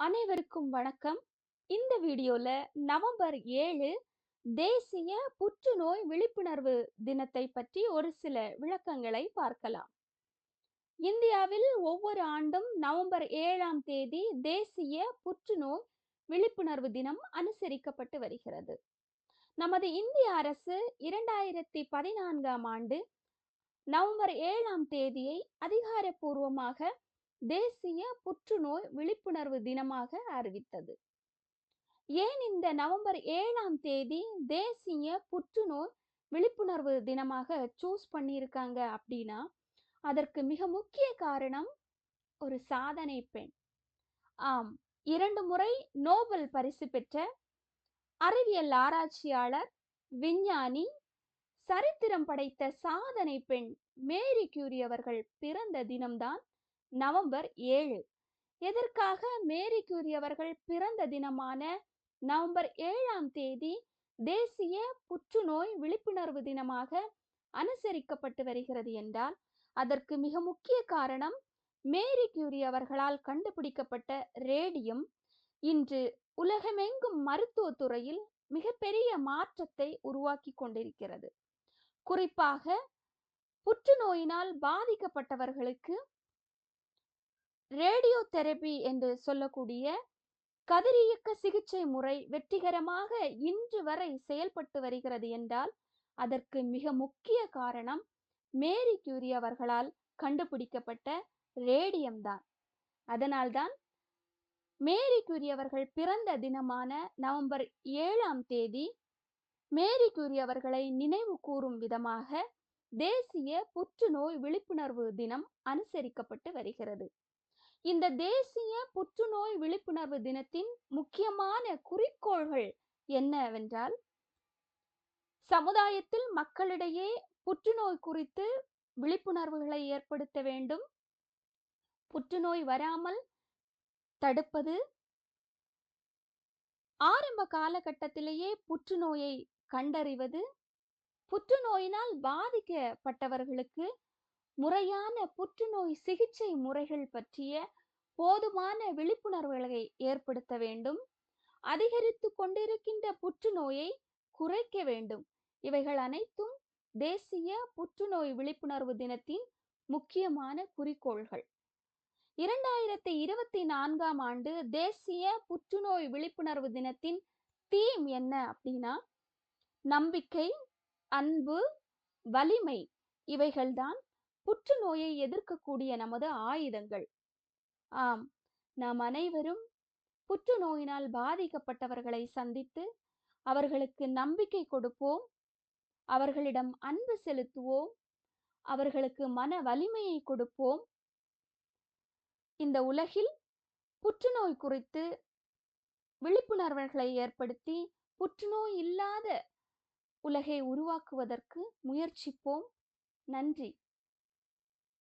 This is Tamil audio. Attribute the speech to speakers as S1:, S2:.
S1: அனைவருக்கும் வணக்கம். இந்த வீடியோல நவம்பர் ஏழு தேசிய புற்றுநோய் விழிப்புணர்வு தினத்தை பற்றி ஒரு சில விளக்கங்களை பார்க்கலாம். இந்தியாவில் ஒவ்வொரு ஆண்டும் நவம்பர் ஏழாம் தேதி தேசிய புற்றுநோய் விழிப்புணர்வு தினம் அனுசரிக்கப்பட்டு வருகிறது. நமது இந்திய அரசு இரண்டாயிரத்தி பதினான்காம் ஆண்டு நவம்பர் ஏழாம் தேதியை அதிகாரப்பூர்வமாக தேசிய புற்றுநோய் விழிப்புணர்வு தினமாக அறிவித்தது. ஏன் இந்த நவம்பர் ஏழாம் தேதி தேசிய புற்றுநோய் விழிப்புணர்வு தினமாக சூஸ் பண்ணியிருக்காங்க அப்படின்னா அதற்கு மிக முக்கிய காரணம் ஒரு சாதனை பெண். ஆம் இரண்டு முறை நோபல் பரிசு பெற்ற அறிவியல் ஆராய்ச்சியாளர் விஞ்ஞானி சரித்திரம் படைத்த சாதனை பெண் மேரி கியூரி அவர்கள் பிறந்த தினம்தான் நவம்பர் ஏழு. எதற்காக மேரி கியூரி அவர்கள் பிறந்த தினமான நவம்பர் ஏழாம் தேதி தேசிய புற்றுநோய் விழிப்புணர்வு தினமாக அனுசரிக்கப்பட்டு வருகிறது என்றால் அதற்கு மிக முக்கிய காரணம் மேரி கியூரி அவர்களால் கண்டுபிடிக்கப்பட்ட ரேடியம். இன்று உலகமெங்கும் மருத்துவ துறையில் மிகப்பெரிய மாற்றத்தை உருவாக்கி கொண்டிருக்கிறது. குறிப்பாக புற்றுநோயினால் பாதிக்கப்பட்டவர்களுக்கு ரேடியோ தெரபி என்று சொல்லக்கூடிய கதிரியக்க சிகிச்சை முறை வெற்றிகரமாக இன்று வரை செயல்பட்டு வருகிறது என்றால் அதற்கு மிக முக்கிய காரணம் மேரி கியூரி அவர்களால் கண்டுபிடிக்கப்பட்ட ரேடியம் தான். அதனால்தான் மேரி கியூரி அவர்கள் பிறந்த தினமான நவம்பர் ஏழாம் தேதி மேரி கியூரி அவர்களை நினைவு கூறும் விதமாக தேசிய புற்றுநோய் விழிப்புணர்வு தினம் அனுசரிக்கப்பட்டு வருகிறது. இந்த தேசிய புற்றுநோய் விழிப்புணர்வு தினத்தின் முக்கியமான குறிக்கோள்கள் என்னவென்றால் சமுதாயத்தில் மக்களிடையே புற்றுநோய் குறித்து விழிப்புணர்வுகளை ஏற்படுத்த வேண்டும். புற்றுநோய் வராமல் தடுப்பது. ஆரம்ப காலகட்டத்திலேயே புற்றுநோயை கண்டறிவது. புற்றுநோயினால் பாதிக்கப்பட்டவர்களுக்கு முறையான புற்றுநோய் சிகிச்சை முறைகள் பற்றிய போதுமான விழிப்புணர்வுகளை ஏற்படுத்த வேண்டும். அதிகரித்து கொண்டிருக்கின்ற புற்றுநோயை குறைக்க வேண்டும். இவைகள் அனைத்தும் தேசிய புற்றுநோய் விழிப்புணர்வு தினத்தின் முக்கியமான குறிக்கோள்கள். இரண்டாயிரத்தி இருபத்தி நான்காம் ஆண்டு தேசிய புற்றுநோய் விழிப்புணர்வு தினத்தின் தீம் என்ன அப்படின்னா நம்பிக்கை அன்பு வலிமை இவைகள்தான் புற்றுநோயை எதிர்க்கக்கூடிய நமது ஆயுதங்கள். ஆம் நாம் அனைவரும் புற்றுநோயினால் பாதிக்கப்பட்டவர்களை சந்தித்து அவர்களுக்கு நம்பிக்கை கொடுப்போம் அவர்களிடம் அன்பு செலுத்துவோம் அவர்களுக்கு மன வலிமையை கொடுப்போம். இந்த உலகில் புற்றுநோய் குறித்து விழிப்புணர்வுகளை ஏற்படுத்தி புற்றுநோய் இல்லாத உலகை உருவாக்குவதற்கு முயற்சிப்போம். நன்றி.